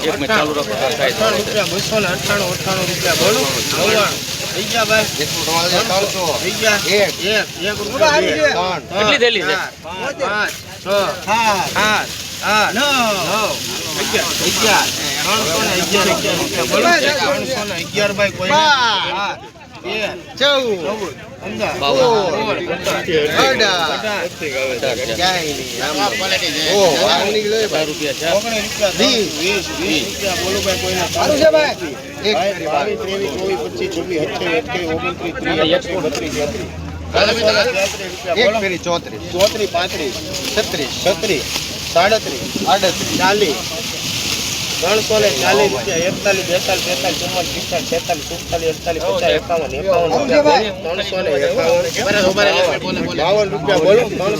એક મિનિટ ચાલુ રાખો અઠ્ઠાણું રૂપિયા બસો ને અઠ્ઠાણું અઠ્ઠાણું રૂપિયા બોલો. નવ્વાણું. થઈ ગયા ભાઈ થઈ ગયા એક. એક એક રૂપિયા. કેટલી થેલી છે? પાંચ છ સાત આઠ નવ. અગિયાર. અગિયાર. ત્રણસો ને અગિયાર અગિયાર રૂપિયા. બોલો. ત્રણસો ને અગિયાર બાય કોઈ ચૌદ પંદર બાવન. સોળ, સત્તર, અઢાર, બાર રૂપિયા છે ઓગણીસ રૂપિયા વીસ વીસ વીસ રૂપિયા બોલો ભાઈ કોઈને સારું છે ભાઈ બાવીસ ત્રેવીસ ચોવીસ પચીસ છવ્વીસ અઠ્યાવીસ અઠ્યાવીસ ઓગણત્રીસ ત્રીસ એકત્રીસ બત્રીસ તેત્રીસ રૂપિયા બોલો ચોત્રીસ પાંત્રીસ છત્રીસ છત્રીસ સાડત્રીસ આડત્રીસ ચાલીસ ત્રણસો ને ચાલીસ રૂપિયા એકતાલીસ બેતાલીસ બેતાલીસ ચુમ્માલીસ પિસ્તાલીસ છેતાલીસ સુડતાલીસ અડતાલીસ પચાસ એકાવન એકાવન રૂપિયા ત્રણસો ને એકાવન. બાવન રૂપિયા બોલો ત્રણસો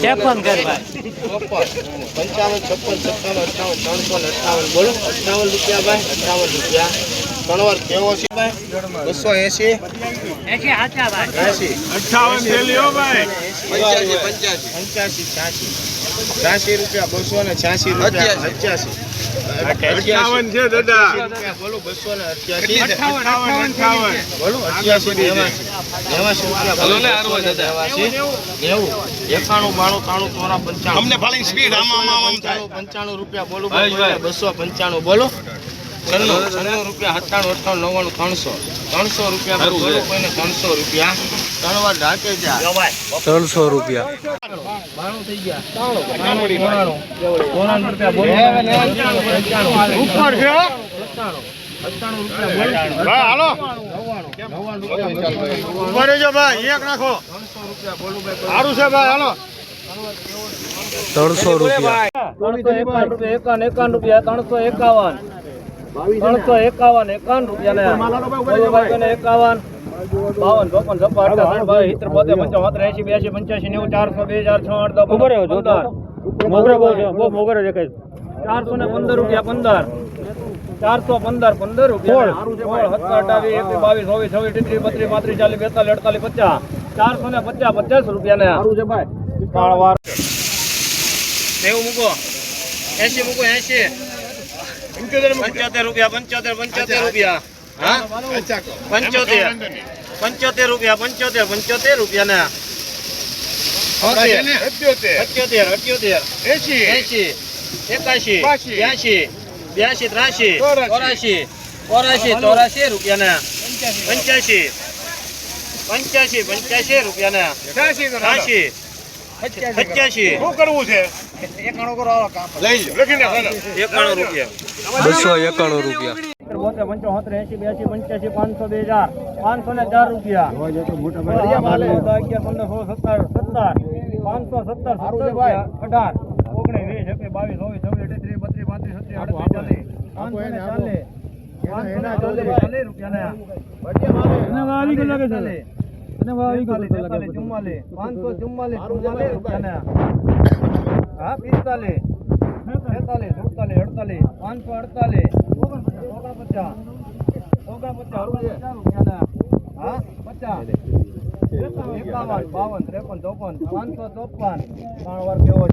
પંચાવન છપ્પન સત્તાવન અઠાવન ત્રણસો ને અઠાવન બોલો. અઠાવન રૂપિયા ભાઈ અઠાવન રૂપિયા. ત્રણ વાર કેવો છે ભાઈ? બસો એસી એસી અઠાવન ભાઈ. પંચ્યાસી છ્યાસી. છ્યાસી રૂપિયા બસો ને છ્યાસી રૂપિયા અઠ્યાસી. અઠાવન છે દાદા. બોલો બસો ને અઠ્યાસી અઠાવન અઠાવન. બોલો અઠ્યાસી નેવાસી નેવાસી રૂપિયા બોલો ને, હારું દાદા. નેવું એકાણું બાણું ત્રાણું ચોરા પંચાણું અમને ફાલિંગ સ્પીડ આમાં આમાં આમ થાય પંચાણું પંચાણું રૂપિયા બોલો. બસો પંચાણું બોલો. છન્નું છન્નું રૂપિયા સત્તાણું અઠાણું નવ્વાણું ત્રણસો. ત્રણસો રૂપિયા. કોઈને ત્રણસો રૂપિયા. ત્રણ વાર ઢાકે ત્રણસો રૂપિયા. બાણું થઈ ગયા. ત્રણસો રૂપિયા સારું છે ભાઈ હાલો. ત્રણસો રૂપિયા. ત્રણસો એકાવન રૂપિયા એકાવન એકાવન રૂપિયા ત્રણસો એકાવન. ત્રણસો એકાવન એકાવન રૂપિયા એકાવન બાવન ચોપન છપ્પન અઠાવન બાવીસ સિત્તેર બોતેર પંચાવન સત્તર એસી બ્યાસી પંચ્યાસી નેવું ચારસો બે છ પંદર. મોગરે બહુ મોગરે દેખાય ચારસો ને પંદર રૂપિયા પંદર. ચારસો પંદર પંદર રૂપિયા. સોળ. સત્તર અઠાવીસ એકવીસ બાવીસ ચોવીસ છવ્વીસ ત્રીસ બત્રીસ પાંત્રીસ ચાલીસ બેતાલીસ અડતાલીસ પચાસ. ચારસો ને પચાસ પચાસ રૂપિયા ને સારું છે ભાઈ. નેવું મૂકો. એસી મૂકો એસી પંચોતેર રૂપિયા. પંચોતેર પંચોતેર રૂપિયા. હા? પંચોતેર. પંચોતેર. રૂપિયા પંચોતેર પંચોતેર રૂપિયા ના. અઠ્યોતેર અઠ્યોતેર. એસી એસી એકાશી. બ્યાસી. બ્યાસી ત્રાસી. ચોરાશી ચોરાશી ચોરાશી રૂપિયા ના. પંચ્યાસી. પંચ્યાસી. પંચ્યાસી રૂપિયા ના. ત્યાંસી તો નાખો. ત્રાસી પંચ્યાસી. શું કરવું છે? ચાલો. બસો એકાણું રૂપિયા પંચોતેર એસી બ્યાસી પંચ્યાસી પાંચસો બે હજાર પાંચસો ને ચાર રૂપિયા અગિયાર સત્તર સત્તર પાંચસો સત્તર સત્તર અઢાર ઓગણીસ વીસ એકવીસ બાવીસ ચોવીસ છવ્વીસ અઠ્યાવીસ બત્રીસ પાંત્રીસ છત્રીસ આડત્રીસ ચાલીસ પાંચસો ને ચાલીસ પાંચસો ને ચાલીસ ચાલીસ રૂપિયા ચુમ્માલીસ પાંચસો ચુમ્માલીસ ચુમ્માલીસ રૂપિયા હા પિસ્તાલીસ. છેતાલીસ સુડતાલીસ અડતાલીસ. પાંચસો અડતાલીસ. ઓગણપચાસ. ઓગણપચાસ હા પચાસ. એકાવન. બાવન ત્રેપન ચોપન. પાંચસો ચોપન. ત્રણ વાર કેવો